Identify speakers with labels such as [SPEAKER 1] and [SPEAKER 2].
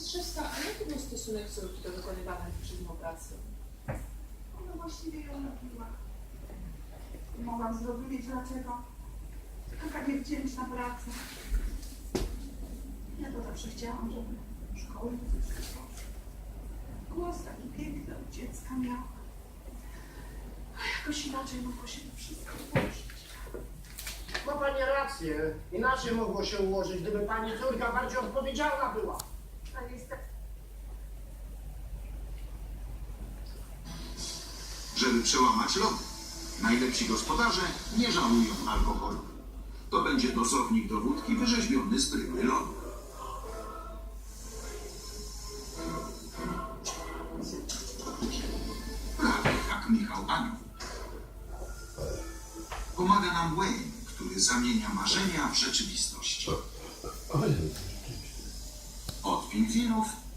[SPEAKER 1] Mistrzewska, a jaki był stosunek córki do wykonywanej przez nią pracy?
[SPEAKER 2] Ona właściwie ją lubiła. Nie mogłam zrozumieć dlaczego. Taka niewdzięczna praca. Ja to zawsze chciałam, żeby szkoły uzyskać Głos taki piękny od dziecka miała. A jakoś inaczej mogło się to wszystko ułożyć.
[SPEAKER 3] Ma pani rację. Inaczej mogło się ułożyć, gdyby pani córka bardziej odpowiedzialna była.
[SPEAKER 4] Żeby przełamać lody. Najlepsi gospodarze nie żałują alkoholu. To będzie dozownik do wódki wyrzeźbiony z bryły lodu. Prawie jak Michał Anioł. Pomaga nam Wayne, który zamienia marzenia w rzeczywistość. Pinzinoff